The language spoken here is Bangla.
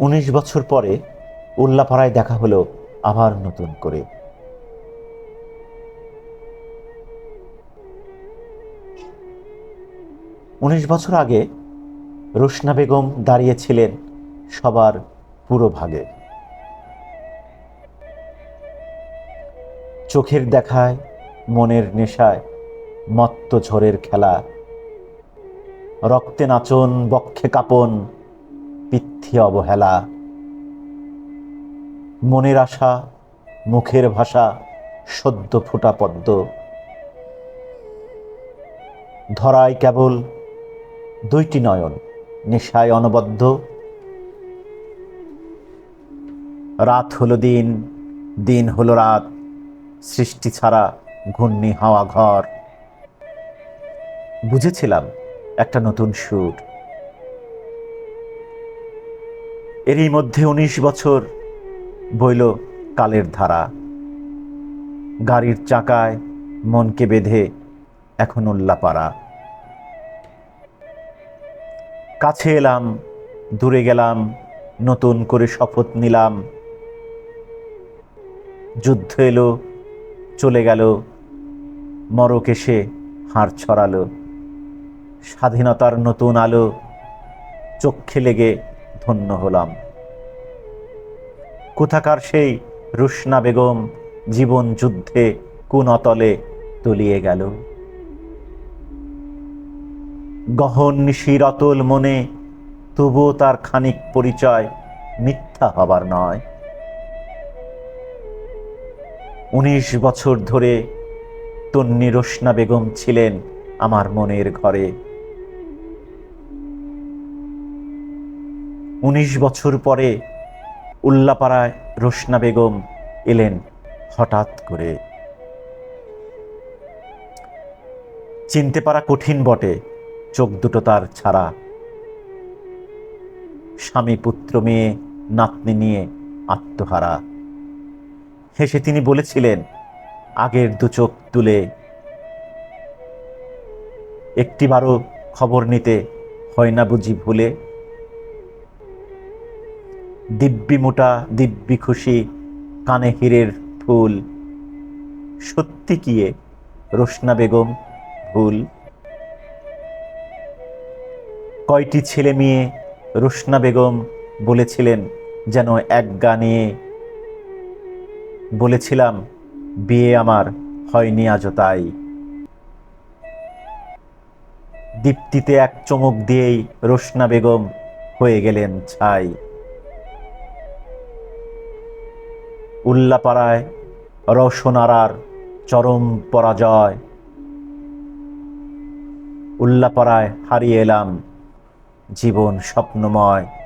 উনিশ বছর পরে উল্লাপাড়ায় দেখা হলো আবার নতুন করে। উনিশ বছর আগে রুশনা বেগম দাঁড়িয়েছিলেন সবার পুরো ভাগে। চোখের দেখায়, মনের নেশায়, মত্ত ঝড়ের খেলা। রক্তে নাচন, বক্ষে কাপন পিথি অবহেলা। মনের আশা, মুখের ভাষা, সদ্য ফোটা পদ্ম। ধরায় কেবল দুইটি নয়ন, নেশায় অনবদ্য। রাত হলো দিন দিন হলো রাত, সৃষ্টি ছাড়া ঘূর্ণি হাওয়া ঘর। বুঝেছিলাম একটা নতুন সুর। এরই মধ্যে উনিশ বছর বইল কালের ধারা। গাড়ির চাকায় মনকে বেঁধে এখন উল্লাপাড়া কাছে এলাম, দূরে গেলাম, নতুন করে শপথ নিলাম। যুদ্ধ এলো, চলে গেল, মরক এসে হাড় ছড়ালো। স্বাধীনতার নতুন আলো চক্ষে লেগে ধন্য হলাম। কোথাকার সেই রুশনা বেগম জীবন যুদ্ধে কোন অতলে তলিয়ে গেল। গহন নিশির অতল মনে, তবুও তার খানিক পরিচয় মিথ্যা হবার নয়। উনিশ বছর ধরে তন্নি রোশনা বেগম ছিলেন আমার মনের ঘরে। উনিশ বছর পরে উল্লাপাড়ায় রোশনা বেগম এলেন হঠাৎ করে। চিনতে পারা কঠিন বটে চোখ দুটো তার ছাড়া। স্বামী পুত্র মেয়ে, নাতনি নিয়ে আত্মহারা। হেসে তিনি বলেছিলেন, আগের দু চোখ তুলে একটিবারও খবর নিতে হয় না বুঝি ভুলে। দিব্যি মোটা, দিব্যি খুশি, কানে হীরের ফুল। সত্যি কিয়ে রোশনা বেগম ভুল? কয়টি ছেলে মেয়ে রোশনা বেগম বলেছিলেন যেন এক গানে? বলেছিলাম, বিয়ে আমার হয়নি আজও তাই। দীপ্তিতে এক চমক দিয়েই রোশনা বেগম হয়ে গেলেন ছাই। উল্লাপাড়ায় রসনারার চরম পরাজয়। উল্লাপাড়ায় হারিয়ে এলাম জীবন স্বপ্নময়।